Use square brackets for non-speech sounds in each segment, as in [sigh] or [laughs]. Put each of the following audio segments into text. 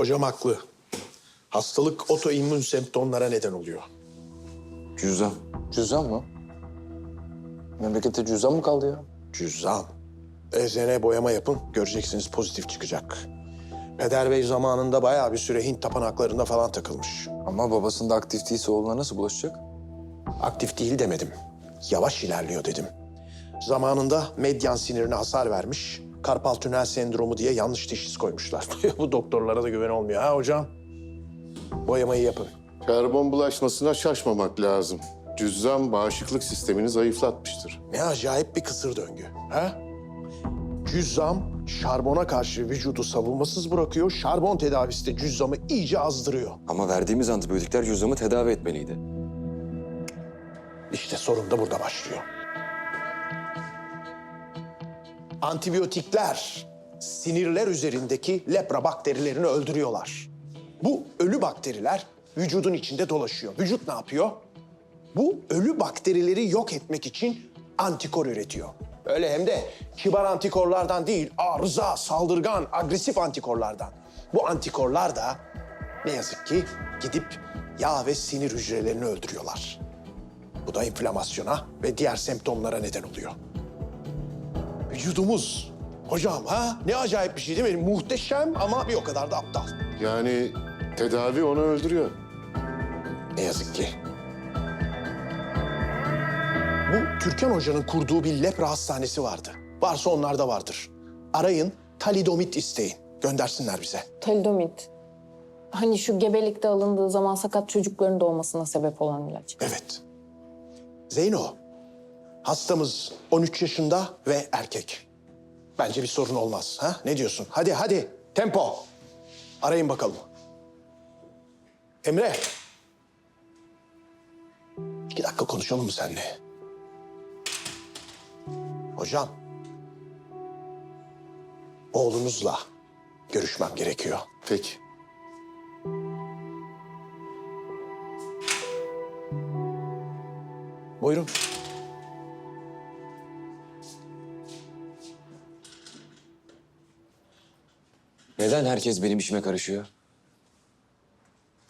Hocam haklı. Hastalık otoimmün semptomlara neden oluyor. Cüzdan. Cüzdan mı? Memlekette cüzdan mı kaldı ya? Cüzdan. EZN boyama yapın, göreceksiniz pozitif çıkacak. Peder Bey zamanında bayağı bir süre Hint tapınaklarında falan takılmış. Ama babasında aktif değilse oğluna nasıl bulaşacak? Aktif değil demedim. Yavaş ilerliyor dedim. Zamanında medyan sinirine hasar vermiş. Karpal tünel sendromu diye yanlış teşhis koymuşlar. [laughs] Bu doktorlara da güven olmuyor ha hocam. Boyamayı yapın. Karbon bulaşmasına şaşmamak lazım. Cüzzam bağışıklık sistemini zayıflatmıştır. Ne acayip bir kısır döngü. Ha? Cüzzam şarbona karşı vücudu savunmasız bırakıyor. Şarbon tedavisi de cüzzamı iyice azdırıyor. Ama verdiğimiz antibiyotikler cüzdanı tedavi etmeliydi. İşte sorun da burada başlıyor. Antibiyotikler sinirler üzerindeki lepra bakterilerini öldürüyorlar. Bu ölü bakteriler vücudun içinde dolaşıyor. Vücut ne yapıyor? Bu ölü bakterileri yok etmek için antikor üretiyor. Öyle hem de kibar antikorlardan değil, arıza, saldırgan, agresif antikorlardan. Bu antikorlar da ne yazık ki gidip yağ ve sinir hücrelerini öldürüyorlar. Bu da inflamasyona ve diğer semptomlara neden oluyor. Vücudumuz, hocam ha ne acayip bir şey değil mi? Muhteşem ama bir o kadar da aptal. Yani tedavi onu öldürüyor. Ne yazık ki. Bu Türkan Hoca'nın kurduğu bir lepra hastanesi vardı. Varsa onlarda vardır. Arayın, talidomit isteyin. Göndersinler bize. Talidomid. Hani şu gebelikte alındığı zaman sakat çocukların doğmasına sebep olan ilaç. Evet. Zeyno, hastamız 13 yaşında ve erkek. Bence bir sorun olmaz. Ha? Ne diyorsun? Hadi hadi, tempo. Arayın bakalım. Emre. İki dakika konuşalım mı seninle? Hocam. Oğlunuzla görüşmem gerekiyor. Peki. Buyurun. Neden herkes benim işime karışıyor?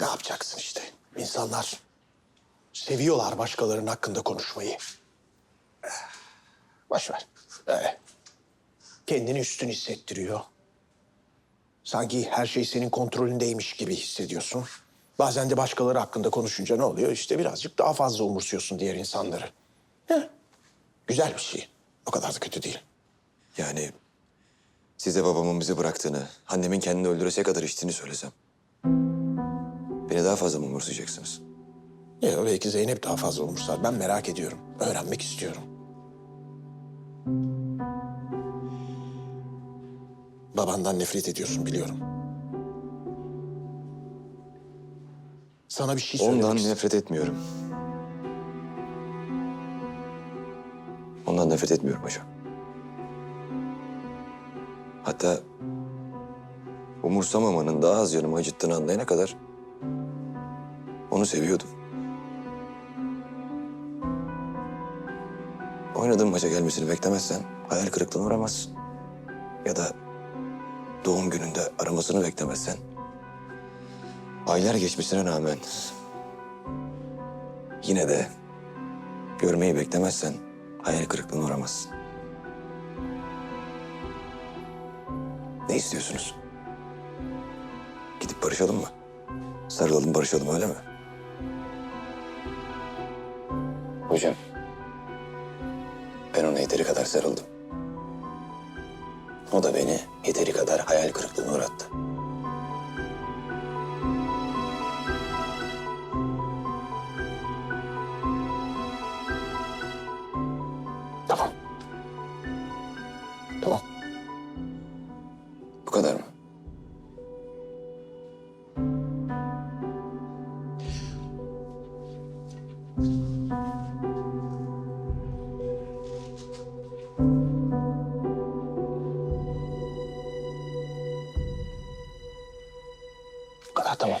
Ne yapacaksın işte? İnsanlar seviyorlar başkalarının hakkında konuşmayı. Boş ver. Öyle. Kendini üstün hissettiriyor. Sanki her şey senin kontrolündeymiş gibi hissediyorsun. Bazen de başkaları hakkında konuşunca ne oluyor? İşte birazcık daha fazla umursuyorsun diğer insanları. Heh. Güzel bir şey. O kadar da kötü değil. Yani size babamın bizi bıraktığını, annemin kendini öldürecek kadar içtiğini söylesem. Beni daha fazla mı umursayacaksınız? Ya belki Zeynep daha fazla umursar. Ben merak ediyorum. Öğrenmek istiyorum. Babandan nefret ediyorsun biliyorum. Sana bir şey söylemek Ondan istiyorum. nefret etmiyorum. Ondan nefret etmiyorum hocam. Hatta umursamamanın daha az canımı acıttığını anlayana kadar onu seviyordum. Oynadığım maça gelmesini beklemezsen hayal kırıklığına uğramazsın. Ya da doğum gününde aramasını beklemezsen Aylar geçmesine rağmen yine de görmeyi beklemezsen hayal kırıklığına uğramazsın. Ne istiyorsunuz? Gidip barışalım mı? Sarılalım barışalım öyle mi? Hocam. Ben ona yeteri kadar sarıldım. O da beni yeteri kadar hayal kırıklığına uğrattı. Bu kadar tamam.